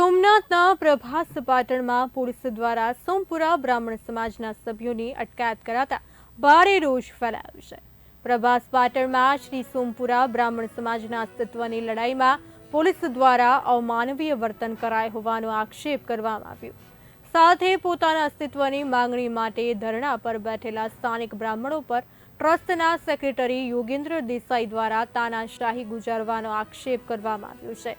સોમનાથના પ્રભાસ પાટણમાં પોલીસ દ્વારા સોમપુરા બ્રાહ્મણ સમાજના સભ્યોની અટકાયત કરાતા ભારે રોષ ફેલાયો છે. પ્રભાસ પાટણમાં શ્રી સોમપુરા બ્રાહ્મણ સમાજના અસ્તિત્વની લડાઈમાં પોલીસ દ્વારા અમાનવીય વર્તન કરાય હોવાનો આક્ષેપ કરવામાં આવ્યો. સાથે પોતાના અસ્તિત્વની માંગણી માટે ધરણા પર બેઠેલા સ્થાનિક બ્રાહ્મણો પર ટ્રસ્ટના સેક્રેટરી યોગેન્દ્ર દેસાઈ દ્વારા તાનાશાહી ગુજારવાનો આક્ષેપ કરવામાં આવ્યો છે.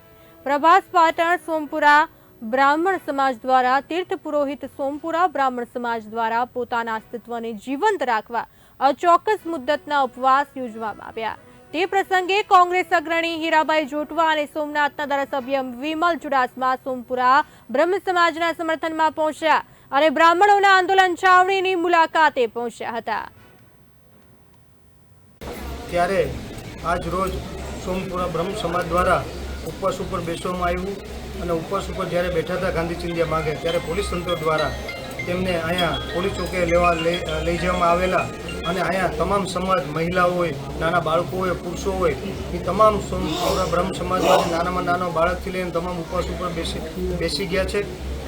પ્રભાસ પાટણ, સોમપુરા બ્રાહ્મણ સમાજ દ્વારા, તીર્થ પુરોહિત સોમપુરા બ્રાહ્મણ સમાજ દ્વારા પોતાના અસ્તિત્વને જીવંત રાખવા અચોક્કસ મુદ્દતના ઉપવાસ યોજવામાં આવ્યા. તે પ્રસંગે કોંગ્રેસ અગ્રણી હીરાબાઈ જોટવા અને સોમનાથના ધારાસભ્ય વિમલ ચુડાસમા સોમપુરા બ્રહ્મ સમાજના સમર્થનમાં પહોંચ્યા અને બ્રાહ્મણોના આંદોલન છાવણીની મુલાકાતે પહોંચ્યા હતા. ત્યારે આજ રોજ સોમપુરા બ્રહ્મ સમાજ દ્વારા ઉપવાસ ઉપર બેસવામાં આવ્યું અને ઉપવાસ ઉપર જ્યારે બેઠા હતા ગાંધી ચિંધ્યા માગે, ત્યારે પોલીસ તંત્ર દ્વારા તેમને અહીંયા પોલીસ ચોકે લેવા લઈ જવામાં આવેલા અને અહીંયા તમામ સમાજ, મહિલાઓ હોય, નાના બાળકો હોય, પુરુષો હોય, એ તમામ બ્રહ્મ સમાજમાંથી નાનામાં નાનો બાળકથી લઈને તમામ ઉપવાસ ઉપર બેસી બેસી ગયા છે.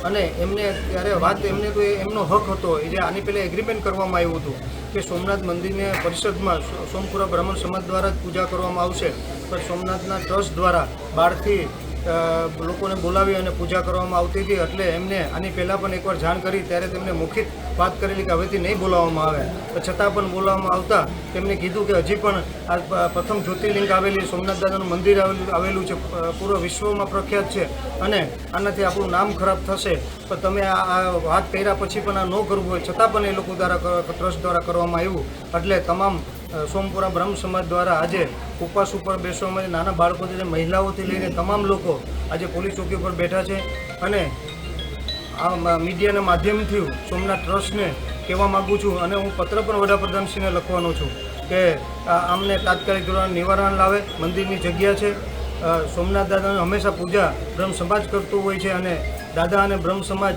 અને એમને ત્યારે વાત એમને તો એમનો હક હતો. એ જે આની પહેલાં એગ્રીમેન્ટ કરવામાં આવ્યું હતું કે સોમનાથ મંદિરને પરિષદમાં સોમપુરા બ્રાહ્મણ સમાજ દ્વારા જ પૂજા કરવામાં આવશે. પણ સોમનાથના ટ્રસ્ટ દ્વારા બહારથી લોકોને બોલાવી અને પૂજા કરવામાં આવતી હતી એટલે એમને આની પહેલાં પણ એકવાર જાણ કરી ત્યારે તેમને મુખિત વાત કરેલી કે હવેથી નહીં બોલાવવામાં આવે. છતાં પણ બોલાવવામાં આવતા તેમને કીધું કે હજી પણ આ પ્રથમ જ્યોતિર્લિંગ આવેલી, સોમનાથ દાદાનું મંદિર આવેલું છે પૂરો વિશ્વમાં પ્રખ્યાત છે અને આનાથી આપણું નામ ખરાબ થશે. પણ તમે આ વાત કર્યા પછી પણ આ ન કરવું હોય. છતાં પણ એ લોકો દ્વારા ટ્રસ્ટ દ્વારા કરવામાં આવ્યું. એટલે તમામ સોમપુરા બ્રહ્મ સમાજ દ્વારા આજે ઉપવાસ ઉપર બેસવામાં. નાના બાળકોથી લઈને મહિલાઓથી લઈને તમામ લોકો આજે પોલીસ ચોકી ઉપર બેઠા છે અને આ મીડિયાના માધ્યમથી સોમનાથ ટ્રસ્ટને કહેવા માગું છું અને હું પત્ર પણ વડાપ્રધાનશ્રીને લખવાનો છું કે આમને તાત્કાલિક ધોરણ નિવારણ લાવે, મંદિરની જગ્યા છે સોમનાથ દાદાની હંમેશા પૂજા બ્રહ્મ સમાજ કરતું હોય છે અને દાદા અને બ્રહ્મ સમાજ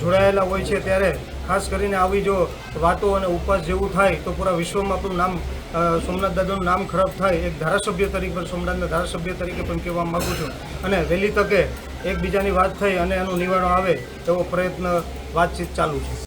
જોડાયેલા હોય છે ત્યારે ખાસ કરીને આવી જો વાતો અને ઉપવાસ જેવું થાય તો પૂરા વિશ્વમાં આપણું નામ સોમનાથ દાદાનું નામ ખરાબ થાય એક ધારાસભ્ય તરીકે, પણ સોમનાથના ધારાસભ્ય તરીકે પણ કહેવા માગું છું. અને વહેલી તકે એકબીજાની વાત થઈ અને એનું નિવારણ આવે તેવો પ્રયત્ન વાતચીત ચાલુ છે.